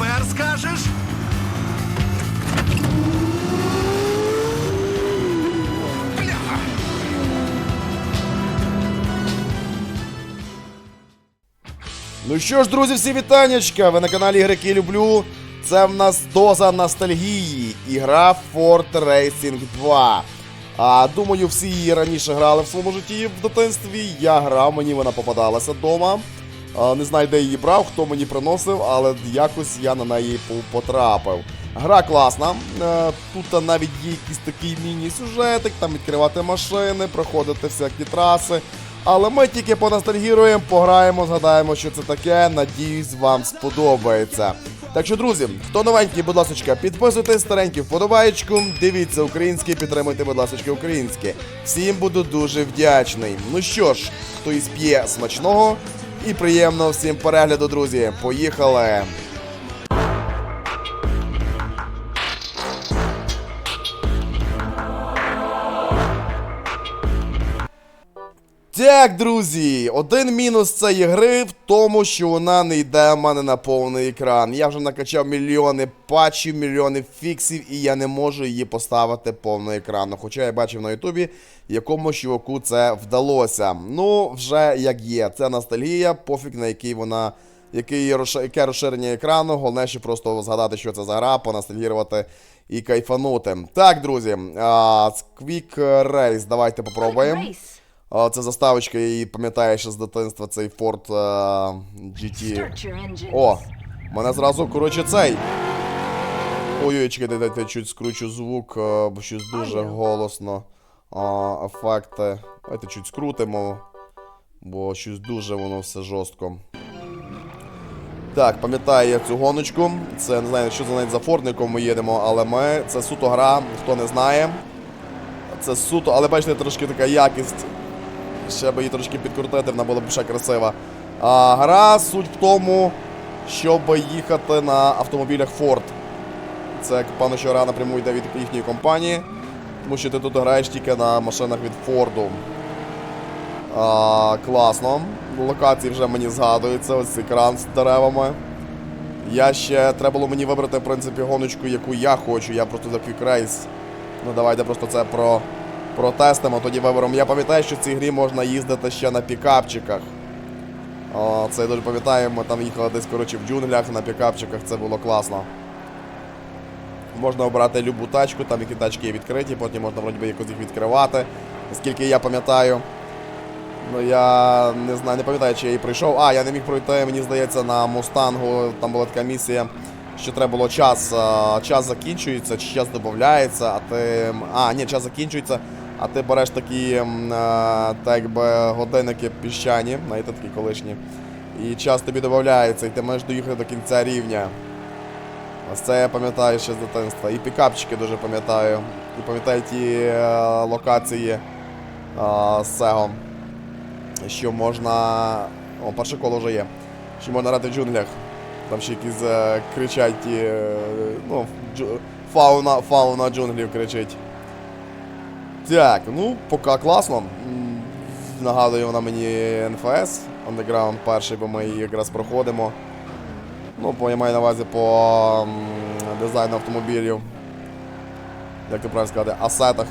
Тепер скажеш? Ну що ж, друзі, всі вітаннячка! Ви на каналі Ігроки Люблю. Це в нас доза ностальгії. Ігра Ford Racing 2. А думаю, всі її раніше грали в своєму житті в дитинстві. Я грав, мені вона попадалася вдома. Не знаю, де її брав, хто мені приносив, але якось я на неї потрапив. Гра класна. Е, Тут навіть є якийсь такий міні-сюжетик, там відкривати машини, проходити всякі траси. Але ми тільки поностальгіруємо, пограємо, згадаємо, що це таке. Надіюсь, вам сподобається. Так що, друзі, хто новенький, будь ласка, підписуйтесь, старенький вподобаєчку, дивіться українське, підтримуйте, будь ласка, українське. Всім буду дуже вдячний. Ну що ж, хто із п'є смачного і приємного всім перегляду, друзі. Поїхали! Так, друзі, один мінус цієї гри в тому, що вона не йде в мене на повний екран. Я вже накачав мільйони патчів, мільйони фіксів, і я не можу її поставити повний екран. Хоча я бачив на Ютубі, якому чуваку це вдалося. Ну, вже як є. Це ностальгія, пофіг на який вона. Який яке розширення екрану, головне, що просто згадати, що це за гра, поностальгірувати і кайфанути. Так, друзі, а, Quick Race, давайте попробуємо. Це заставочка, я її пам'ятаю ще з дитинства, цей Ford е, GT. О! Мене зразу, коротше, цей. Ой-ой, чекайте, дайте я чуть скручу звук, е, бо щось дуже голосно. А, ефекти. Давайте чуть скрутимо. Бо щось дуже воно все жорстко. Так, пам'ятаю я цю гоночку. Це не знаю, що за навіть за фордником ми їдемо, але ми. Це суто гра, хто не знає. Це суто, але бачите, трошки така якість. Ще би її трошки підкрутити, вона була б ще красива. А, гра суть в тому, щоб їхати на автомобілях Ford. Це як що гра напряму йде від їхньої компанії. Тому що ти тут граєш тільки на машинах від Форду. А, класно. Локації вже мені згадуються, ось цей кран з деревами. Я ще треба було мені вибрати, в принципі, гоночку, яку я хочу. Я просто за Quick. Ну давайте просто це про, протестимо, тоді виберемо. Я пам'ятаю, що в цій грі можна їздити ще на пікапчиках. О, це я дуже пам'ятаю, ми там їхали десь коротше, в джунглях на пікапчиках, це було класно. Можна обрати любу тачку, там які тачки є відкриті, потім можна вроді би якось їх відкривати. Наскільки я пам'ятаю. Ну я не знаю, не пам'ятаю, чи я її пройшов. А, я не міг пройти, мені здається, на Мустангу. Там була така місія, що треба було час. Час закінчується, чи час додається, а ти. А, ні, час закінчується, а ти береш такі так би годинники піщані, знаєте, такі колишні. І час тобі додається, і ти можеш доїхати до кінця рівня. Ось це я пам'ятаю ще з дитинства. І пікапчики дуже пам'ятаю. І пам'ятаю ті е, локації е, з цього що можна. О, перше коло вже є. Що можна грати в джунглях. Там ще якісь е, кричать ті. е, ну, джу... фауна, фауна джунглів кричить. Так, ну, поки класно. Нагадує вона мені NFS Underground перший, бо ми її якраз проходимо. Ну, по, я маю на увазі по дизайну автомобілів. Як ти правильно сказати, асетах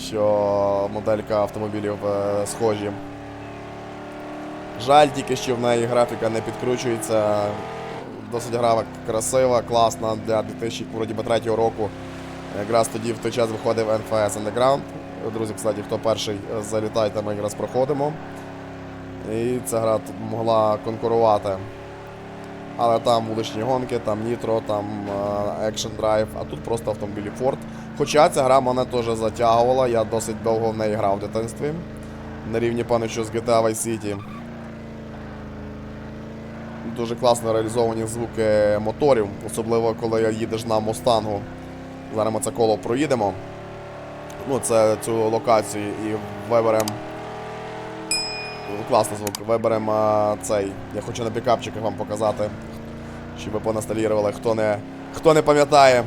що моделька автомобілів е, схожі. Жаль тільки, що в неї графіка не підкручується. Досить гра красива, класна для 2003 року. Якраз тоді в той час виходив NFS Underground. Друзі, кстати, хто перший е, залітайте, ми якраз проходимо. І ця гра могла конкурувати. Але там вуличні гонки, там Nitro, там е, Action Drive, а тут просто автомобілі Ford. Хоча ця гра мене теж затягувала, я досить довго в неї грав в дитинстві. На рівні пане, що з GTA Vice City. Дуже класно реалізовані звуки моторів, особливо коли їдеш на Мустангу. Зараз ми це коло проїдемо. Ну, це цю локацію і виберемо. Класний звук. Виберемо цей. Я хочу на пікапчиках вам показати, щоб ви поностальгірували, хто не, хто не пам'ятає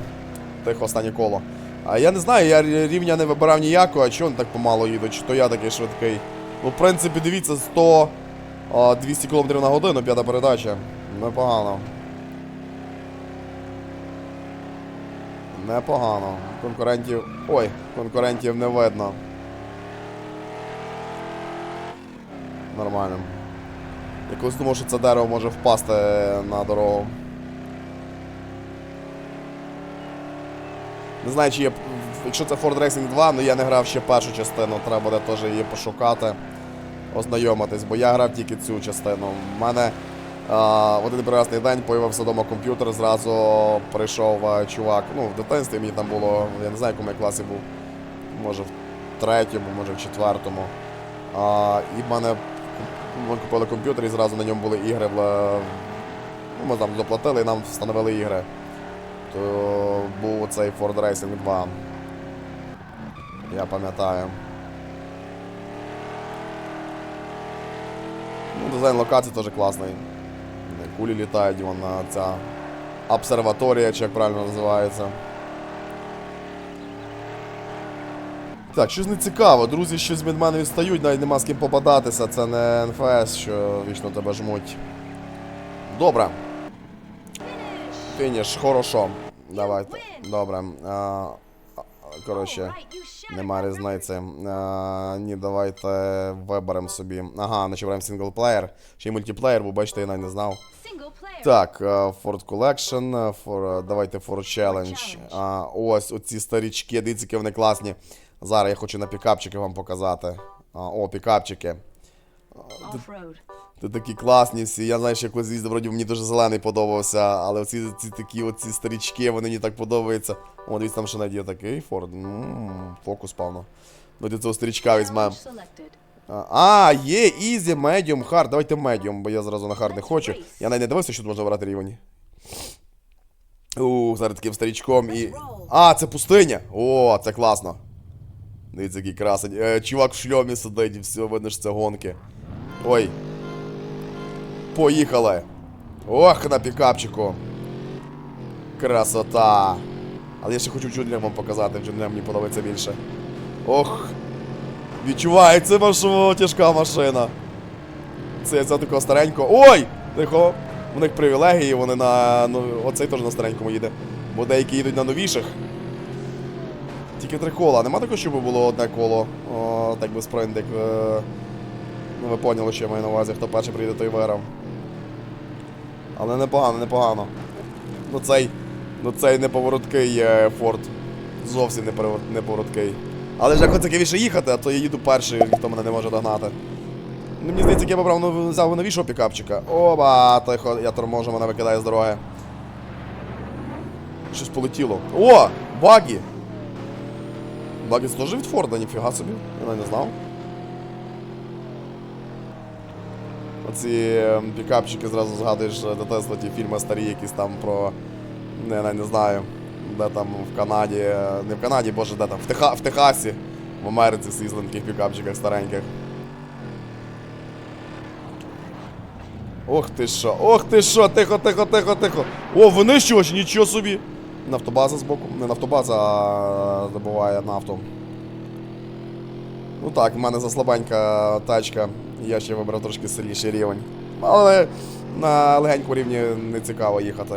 тих останнє коло. А я не знаю, я рівня не вибирав ніякого, а чого вони так помало їдуть, чи то я такий швидкий. Ну, в принципі, дивіться, 100 200 км на годину, п'ята передача. Непогано. Непогано. Конкурентів. Ой, конкурентів не видно. Нормально. Я колись думав, що це дерево може впасти на дорогу. Не знаю, чи є. Якщо це Ford Racing 2, ну я не грав ще першу частину, треба буде теж її пошукати, ознайомитись, бо я грав тільки цю частину. У мене в один прекрасний день появився вдома комп'ютер, зразу прийшов чувак. Ну, в дитинстві мені там було, я не знаю, в якому я класі був. Може в третьому, може в четвертому. А, і в мене ми купили комп'ютер і зразу на ньому були ігри. Ну, ми там заплатили і нам встановили ігри. То був цей Ford Racing 2. Я пам'ятаю. Ну, дизайн локації теж класний. Кулі літають, вона ця обсерваторія, чи як правильно називається. Так, щось не цікаво. Друзі щось від мене відстають, навіть нема з ким попадатися. Це не НФС, що вічно тебе жмуть. Добре. Фініш, хорошо. Давайте. Добре. А, коротше, нема різниці. А, ні, давайте виберемо собі. Ага, значить беремо синглплеєр. Ще й мультиплеєр, бо бачите, я навіть не знав. Так, е, Ford Collection, е, for, е, давайте Ford Challenge. А, ось оці старічки, дивіться, які вони класні. Зараз я хочу на пікапчики вам показати. А, о, пікапчики. Ти такі класні всі. Я знаю, що я колись їздив, вроді мені дуже зелений подобався, але оці ці такі оці старічки, вони мені так подобаються. О, дивіться, там ще навіть є такий Ford. М, Фокус, певно. Давайте цього старічка візьмемо. А, є, easy, medium, hard. Давайте medium, бо я зразу на hard не хочу. Я навіть не дивився, що тут можна брати рівень. У, зараз таким старічком і. А, це пустиня! О, це класно. Дивіться, який красень. Е, чувак в шльомі сидить, все, видно, що це гонки. Ой. Поїхали. Ох, на пікапчику. Красота. Але я ще хочу джунглям вам показати, джунглям мені подобається більше. Ох. Відчувається ваша тяжка машина. Це це такого старенького. Ой! Тихо! У них привілегії, вони на. Ну, оцей теж на старенькому їде. Бо деякі їдуть на новіших. Тільки три кола. Нема такого, щоб було одне коло. О, так би спринт, як. Е... Ну ви поняли, що я маю на увазі, хто перший прийде, той виграв. Але непогано, непогано. Ну цей. Ну цей неповороткий е, Форд. Зовсім не неповороткий. Але ж як цікавіше їхати, а то я їду перший, ніхто мене не може догнати. Ну, мені здається, я побрав ну, взяв новішого пікапчика. Оба, тихо, я торможу, мене викидає з дороги. Щось полетіло. О! Багі! Багі це теж від Форда, ніфіга собі. Я навіть не знав. Оці ем, пікапчики зразу згадуєш е, до Тесла ті фільми старі, якісь там про. Не, не, знаю. Де там в Канаді. е, Не в Канаді, боже, де там? В, Теха... в Техасі. В Америці всі на таких пікапчиках стареньких. Ох ти що, ох ти що, тихо, тихо, тихо, тихо. О, винищувач, нічого собі. Нафтобаза збоку. Не нафтобаза, а добуває нафту. Ну так, в мене заслабенька тачка. Я ще вибрав трошки сильніший рівень. Але на легенькому рівні не цікаво їхати.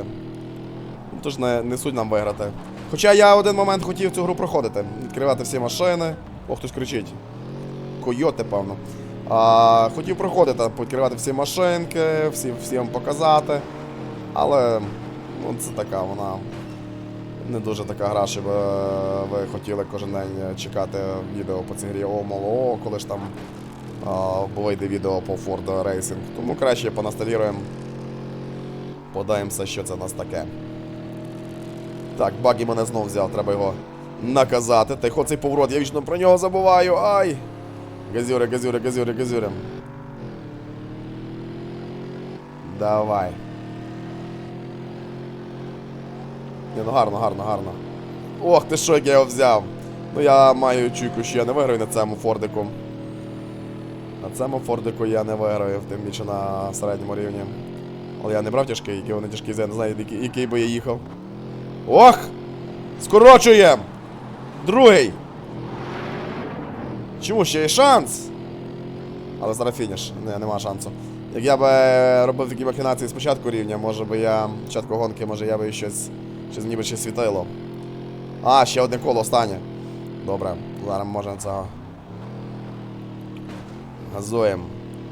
Тож не, не суть нам виграти. Хоча я один момент хотів цю гру проходити. Відкривати всі машини. О, хтось кричить. Койоти, певно. А, хотів проходити, відкривати всі машинки, всі, всі вам показати. Але ну, це така вона не дуже така гра, щоб е, ви хотіли кожен день чекати відео по цій грі. О, мало, коли ж там вийде відео по Ford Racing. Тому краще понасталіруємо. Подаємося, що це в нас таке. Так, багі мене знов взяв, треба його наказати. Тихо цей поворот, я вічно про нього забуваю. Ай! Газюри, газюри, газюри, газюри. Давай. Ні, ну гарно, гарно, гарно. Ох, ти що, як я його взяв. Ну я маю чуйку, що я не виграю на цьому фордику. На цьому фордику я не виграю, тим більше на середньому рівні. Але я не брав тяжкий, який вони тяжкі, я не знаю, який, би я їхав. Ох! Скорочуємо! Другий! Чому ще є шанс? Але зараз фініш, не, нема шансу. Як я би робив такі махінації спочатку рівня, може би я. Спочатку гонки, може я би щось. Щось ніби ще світило. А, ще одне коло останнє. Добре, зараз можемо цього. Газуємо.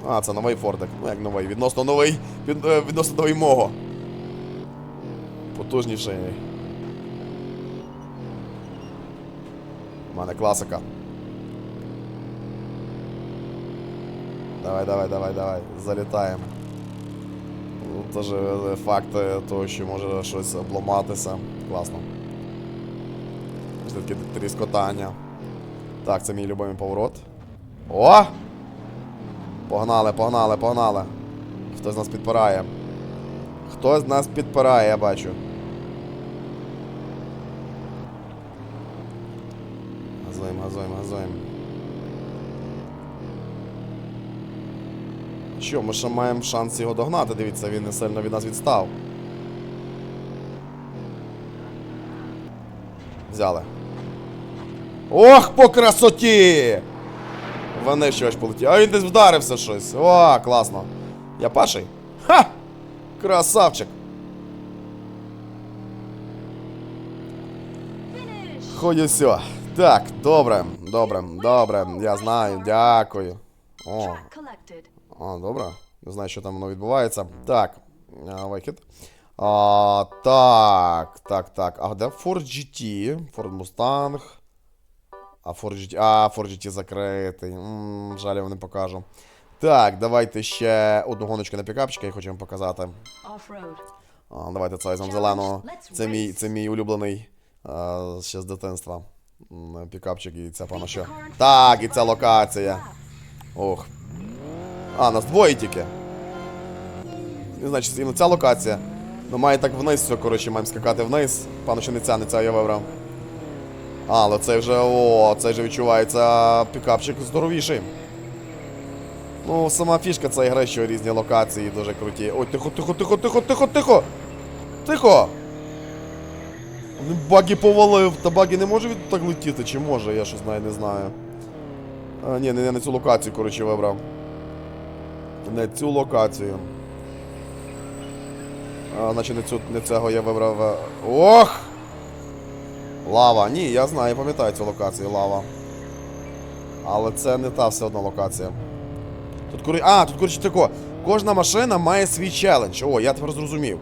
А, це новий фордик. Ну як новий? Відносно новий. Е, відносно новий мого. Потужніший. У мене класика. Давай, давай, давай, давай. Залітаємо. Ну, Теж е, факти того, що може щось обламатися. Класно. Ось Таке тріскотання. Так, це мій любимий поворот. О! Погнали, погнали, погнали. Хтось нас підпирає. Хтось нас підпирає, я бачу. Газуємо, газуємо, газуємо. Що, ми ще маємо шанс його догнати, дивіться, він не сильно від нас відстав. Взяли. Ох, по красоті! Вони щось полетіли. А він десь вдарився щось. О, класно. Я перший? Ха! Красавчик! Finish! Все. Так, добре, добре, добре. Я знаю, дякую. О. А, добре. Не знаю, що там воно відбувається. Так. а, Вихід. А, так, так, так. А де Ford GT? Ford Mustang. А Ford А, Ford закритий. М, жаль, я вам не покажу. Так, давайте ще одну гоночку на пікапчика, я хочу вам показати. А, давайте це візьмемо зеленого. Це мій, це мій улюблений а, ще з дитинства. Пікапчик і це певно що. Так, і ця локація. Ох. А, нас двоє тільки. Не знаю, чи це ця локація. Ну має так вниз все, коротше, маємо скакати вниз. Певно, що не ця, не ця я вибрав. А, але цей вже. О, цей вже відчувається пікапчик здоровіший. Ну, сама фішка цієї гри, що різні локації дуже круті. Ой, тихо, тихо, тихо, тихо, тихо, тихо! Тихо! Багі повалив, та багі не може від так летіти, чи може, я щось знаю, не знаю. А, ні, не, не цю локацію, коротше, вибрав. Не цю локацію. А, значить, не, цю, не цього я вибрав. Ох! Лава. Ні, я знаю, пам'ятаю цю локацію, лава. Але це не та все одна локація. Тут коротше. А, тут коротше тако. Кожна машина має свій челендж. О, я тепер зрозумів.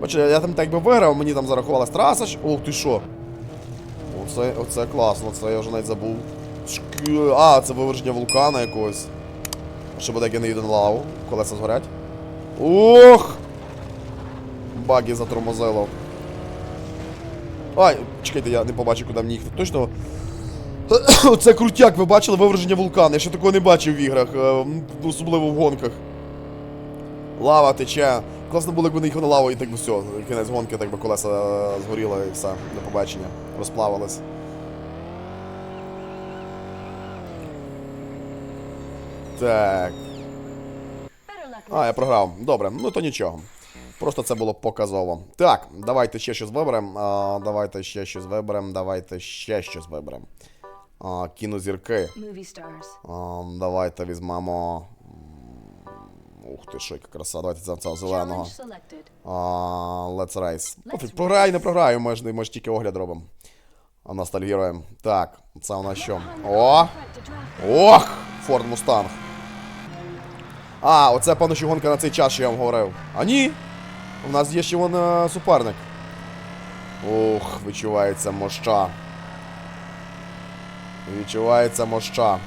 Бачите, я там так би виграв, мені там зарахувалась траса. Ох ти що. Оце, оце класно, це я вже навіть забув. А, це виверження вулкана якогось. Що буде, як я не їду на лаву, колеса згорять. Ох! Баги затормозило. Ай, чекайте, я не побачив, куди мені їхати. Точно. Це крутяк, ви бачили виверження вулкана. Я ще такого не бачив в іграх, е, особливо в гонках. Лава тече. Класно було, якби не їхав на лаву і так би все. Кінець гонки, так би колеса е, згоріло і все. До побачення. Розплавилось. Так. А, я програв. Добре, ну то нічого. Просто це було показово. Так, давайте ще щось виберемо. Давайте ще щось виберемо. Давайте ще щось виберемо. Кінозірки. А, давайте візьмемо. Ух ти, що яка краса. Давайте це цього зеленого. А, let's race. Пофіг, програю, не програю, ми ж, ми ж тільки огляд робимо. Ностальгіруємо. Так, це у нас що? О! Ох! Форд Мустанг. А, оце певно, що гонка на цей час, що я вам говорив. А ні! У нас є ще вон е, суперник. Ух, відчувається моща. Відчувається моща.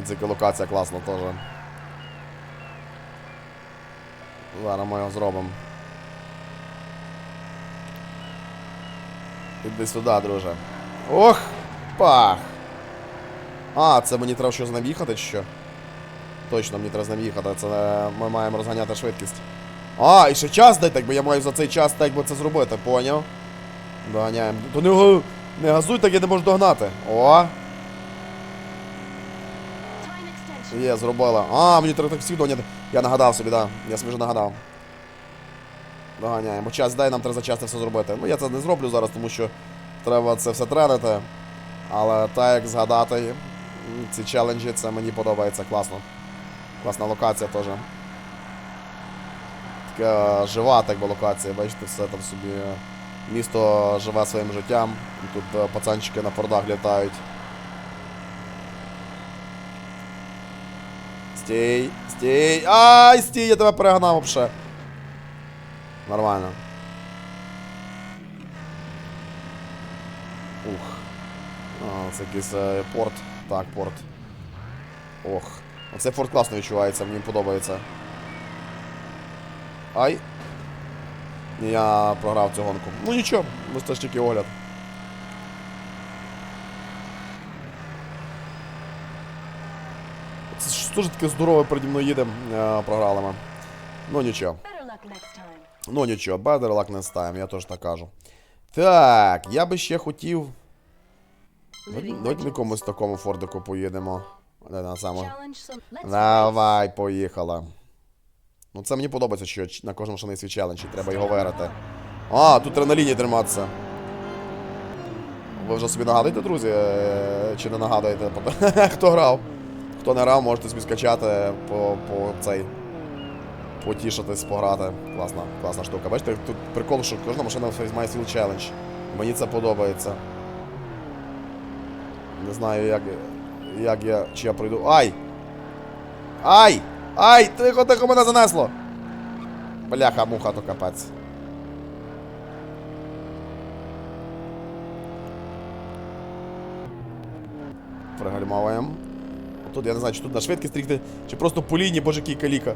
І ця локація класна теж. Зараз ми його зробимо. Іди сюди, друже. Ох! Пах! А, це мені треба щось нам їхати чи що? Точно, мені треба з ним їхати, це е, ми маємо розганяти швидкість. А, і ще час дайте, якби я маю за цей час так би це зробити, поняв? Доганяємо. То не, не газуй, так я не можу догнати. О, є, зробила. А, мені треба так всіх доганяти. Я нагадав собі, да. Я собі вже нагадав. Доганяємо. Час дай нам треба за час це все зробити. Ну я це не зроблю зараз, тому що треба це все тренити. Але так як згадати ці челенджі, це мені подобається класно. Класна локація теж. Така жива так би локація, бачите, все там собі. е, Місто живе своїм життям. Тут е, пацанчики на фордах літають. Стій, стій. Ай, стій, я тебе перегнав вообще. Нормально. Ух. А, це якийсь е, порт. Так, порт. Ох. Оцей форт класно відчувається, мені подобається. Ай. Я програв цю гонку. Ну нічого, це ж тільки огляд. Це ж дуже таке здорове переді мною їде, е, програли ми. Ну нічого. Ну нічого, better luck next time, я теж так кажу. Так, я би ще хотів. Давайте на комусь такому фордику поїдемо. Давай, поїхала. Ну це мені подобається, що на кожному машині свій челендж, і треба його виграти. А, тут треба на лінії триматися. Ви вже собі нагадуєте, друзі? е, Чи не нагадуєте? Хто грав? Хто не грав, можете собі скачати по, по цей. Потішитись, пограти. Класна, класна штука. Бачите, тут прикол, що кожна машина має свій челендж. Мені це подобається. Не знаю, як, як я. Чи я пройду. Ай! Ай! Ай! Тихо, тихо, мене занесло! Бляха, муха, то капець. Пригальмовуємо. Тут я не знаю, чи тут на швидкість стрігти, чи просто по лінії, боже, який каліка.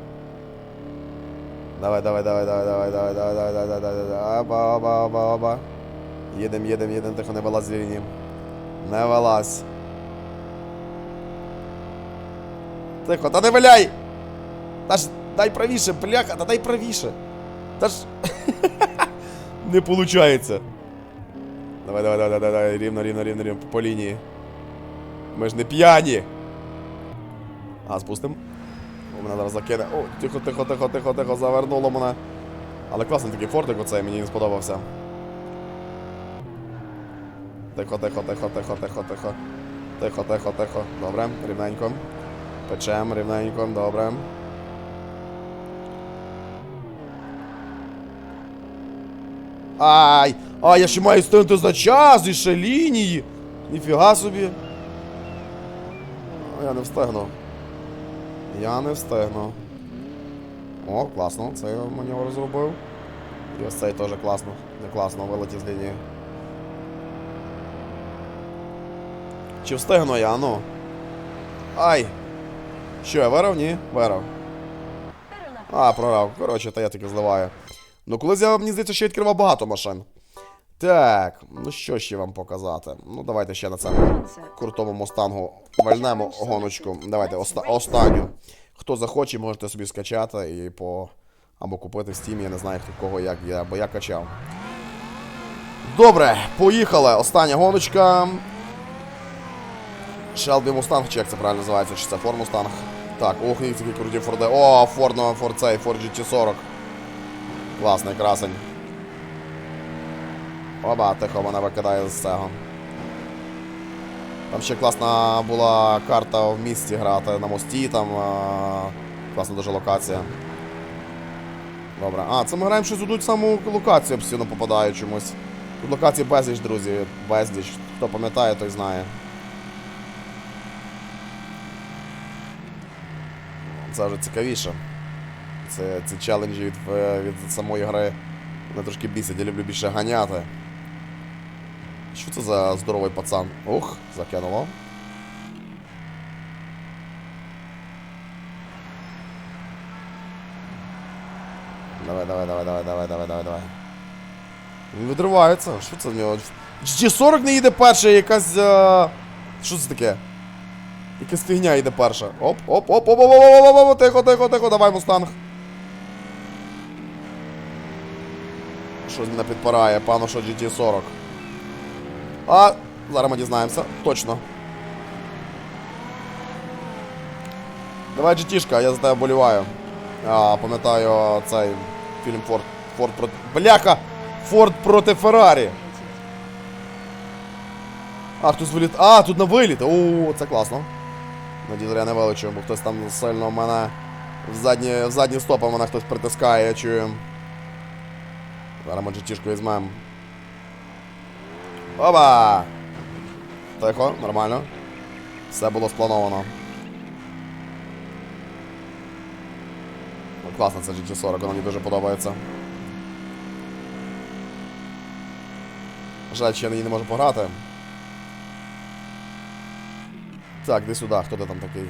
Давай, давай, давай, давай, давай, давай, давай, давай, давай, давай, давай. Аба, аба, аба, аба. Їдем, їдем, їдем, тихо, не вилазь з. Не вилазь. Тихо, та не виляй! Та ж дай правіше, бляха, та дай правіше. Та ж. не получається. Давай, давай, давай, давай, давай, рівно, рівно, рівно, рівно, по лінії. Ми ж не п'яні. А, спустим. О, мене зараз закине. О, тихо, тихо, тихо, тихо, тихо, завернуло мене. Але класний такий фортик оцей, мені не сподобався. Тихо, тихо, тихо, тихо, тихо, тихо. Тихо, тихо, тихо. Добре, рівненько. Печем, рівненько, добре. Ай! А, я ще маю стати за час і ще лінії. Ніфіга собі. А, я не встигну. Я не встигну. О, класно, це я маневр зробив. І ось цей теж класно. Не класно, вилетів з лінії. Чи встигну я, ну? Ай! Що, я вирав? Ні? Вирав. А, прорав. Коротше, та я таки зливаю. Ну, колись я, мені здається, ще відкривав багато машин. Так, ну що ще вам показати? Ну, давайте ще на цьому крутому мустангу вальнемо гоночку. Давайте оста останню. Хто захоче, можете собі скачати і по. Або купити в Steam, я не знаю хто кого як я, бо я качав. Добре, поїхали. Остання гоночка. Shelby Mustang, чи як це правильно називається, чи це Ford Mustang. Так, ох, які такі круті Форди. О, Ford, ну, Ford цей, Ford GT40. Класний красень. Оба, тихо, мене викидає з цього. Там ще класна була карта в місті грати на мості, там класна дуже локація. Добре. А, це ми граємо щось у саму локацію постійно попадаю чомусь. Тут локації безліч, друзі, безліч. Хто пам'ятає, той знає. Це вже цікавіше. Це, ці челенджі від, е, від самої гри. Мене трошки бісять, я люблю більше ганяти. Що це за здоровий пацан? Ух, закинуло. Давай, давай, давай, давай, давай, давай, давай, давай. Він відривається. Що це в нього? GT40 не їде перша, якась. А... Що це таке? Якась фігня йде перша. Оп, оп, оп, оп, оп, оп, оп, оп, оп, тихо, тихо, тихо, давай, мустанг. Щось мене підпирає, пану, що GT40. А, зараз ми дізнаємося. Точно. Давай, GT-шка, я за тебе боліваю. А, пам'ятаю цей фільм Форд. Форд проти. Бляха! Форд проти Феррарі. А, хтось виліт. А, тут на виліт. О, це класно. Надію, я не вилучив, бо хтось там сильно мене в задні, в задні стопи мене хтось притискає, я чую. Зараз ми джетішку візьмемо. Оба! Тихо, нормально. Все було сплановано. Ну, класно, це GT40, воно мені дуже подобається. Жаль, що я на ній не можу пограти. Так, іди сюди, хто ти там такий?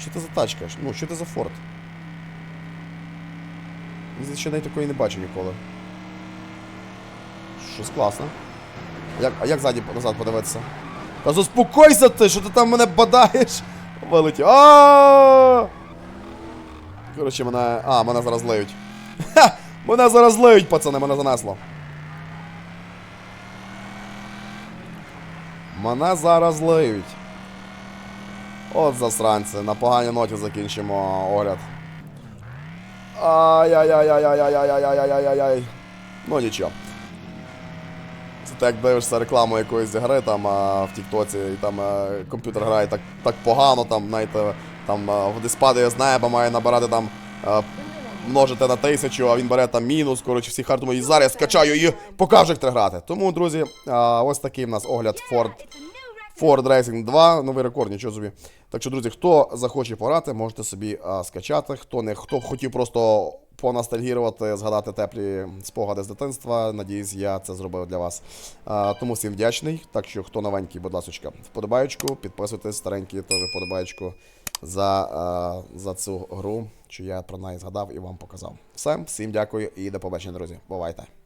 Що це за тачка? Ну, що це за форт? Я ще навіть такої не бачив ніколи. Щось класне. Як, а як ззаді назад подивитися? Та заспокойся ти, що ти там мене бадаєш? Вилетів. Коротше, мене. А, мене зараз лиють. Ха! Мене зараз лиють, пацани, мене занесло. Мене зараз лиють. От засранці, на поганій ноті закінчимо огляд. Ай-яй-яй-яй-яй-яй-яй-яй-яй-яй-яй. Ну нічого. Це так як дивишся рекламу якоїсь гри там а, в Тіктоці, і там а, комп'ютер грає так, так погано, там, знаєте, там а, десь падає з має набирати там. а, Множити на тисячу, а він бере там мінус. Коротше, всі хард думають, зараз я скачаю і покажу, як треба грати. Тому, друзі, а, ось такий в нас огляд Ford Ford Racing 2, новий рекорд, нічого собі. Так що, друзі, хто захоче пограти, можете собі а, скачати. Хто не хто хотів просто поностальгірувати, згадати теплі спогади з дитинства. Надіюсь, я це зробив для вас. А, тому всім вдячний. Так що, хто новенький, будь ласка, вподобаючку, підписуйтесь, старенькі теж вподобаючку за, а, за цю гру, що я про неї згадав і вам показав. Все, всім дякую і до побачення, друзі. Бувайте.